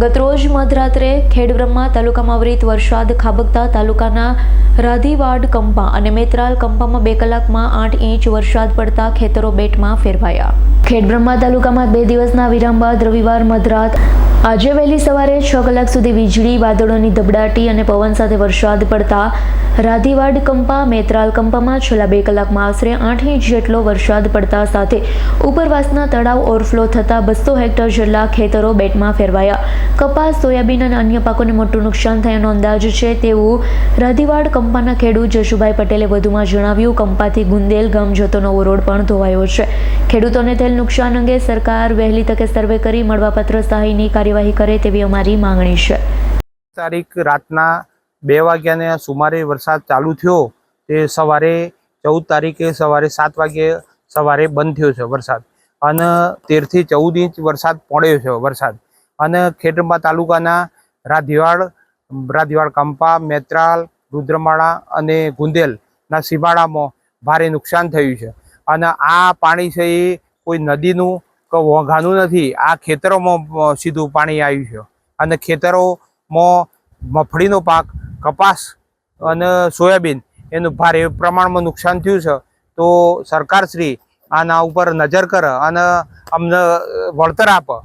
ગતરોજ મધરાત્રે ખેડબ્રહ્મા તાલુકામાં વિપરીત વરસાદ, ખાબકતા તાલુકાના રાધીવાડ કંપા અને મેત્રાલ કંપામાં બે કલાકમાં આઠ ઇંચ વરસાદ પડતા ખેતરો બેટમાં ફેરવાયા. ખેડબ્રહ્મા તાલુકામાં બે દિવસના વિરામ બાદ રવિવાર મધરાત આજે વહેલી સવારે છ કલાક સુધી વીજળી, વાદળોની ધબડાટી અને પવન સાથે વરસાદ પડતા રાધીવાડ કંપા, મેત્રાલ કંપામાં છેલ્લા બે કલાકમાં આશરે આઠ ઇંચ જેટલો વરસાદ પડતા સાથે ઉપરવાસના તળાવ ઓવરફ્લો થતાં બસો હેક્ટર જેટલા ખેતરો બેટમાં ફેરવાયા. કપાસ, સોયાબીન અને અન્ય પાકોને મોટું નુકસાન થયાનો અંદાજ છે તેવું રાધીવાડ કંપાના ખેડૂત જશુભાઈ પટેલે વધુમાં જણાવ્યું, કંપાથી ગુંદેલ ગામ જતો નવો રોડ પણ ધોવાયો છે. ખેડૂતોને થયેલ નુકસાન અંગે સરકાર વહેલી તકે સર્વે કરી, મળવાપત્ર સહાયની કાર્યવાહી કરે તેવી અમારી માંગણી છે. તારીખ રાતના બે વાગ્યાને સુમારે વરસાદ ચાલુ થયો તે સવારે ચૌદ તારીખે સવારે સાત વાગે સવારે બંધ થયો છે વરસાદ. અને તેરથી ચૌદ ઇંચ વરસાદ પડ્યો છે વરસાદ. અને ખેડબ્રહ્મા તાલુકાના રાધીવાડ રાધીવાડ કંપા, મેત્રાલ, રુદ્રમાળા અને ગુંદેલના સીમાડામાં ભારે નુકસાન થયું છે. અને આ પાણી છે એ કોઈ નદીનું કે વોઘાનું નથી, આ ખેતરોમાં સીધું પાણી આવ્યું છે. અને ખેતરોમાં મફળીનો પાક કપાસ અને સોયાબીન એનું ભારે પ્રમાણમાં નુકસાન થયું છે. તો સરકારશ્રી આના ઉપર નજર કરે અને અમને વળતર આપે.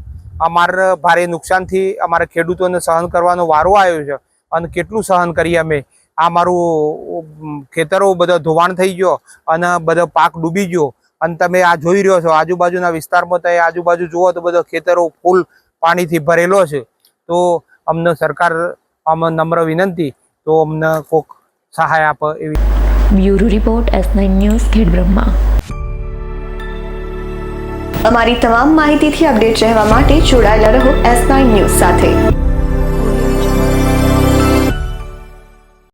અમારે ભારે નુકસાનથી અમારા ખેડૂતોને સહન કરવાનો વારો આવ્યો છે અને કેટલું સહન કરીએ અમે? આ મારું ખેતરો બધો ધોવાણ થઈ ગયો અને બધો પાક ડૂબી ગયો. અને તમે આ જોઈ રહ્યો છો, આજુબાજુના વિસ્તારમાં તમે આજુબાજુ જુઓ તો બધો ખેતરો ફૂલ પાણીથી ભરેલો છે. તો અમને સરકાર અમને નમ્ર વિનંતી તો અમને કોક સહાય આપે એવી bureau report S nine news Khedbrahma. અમારી તમામ માહિતીથી અપડેટ રહેવા માટે જોડાયેલા રહો એસ નાઇન ન્યૂઝ સાથે.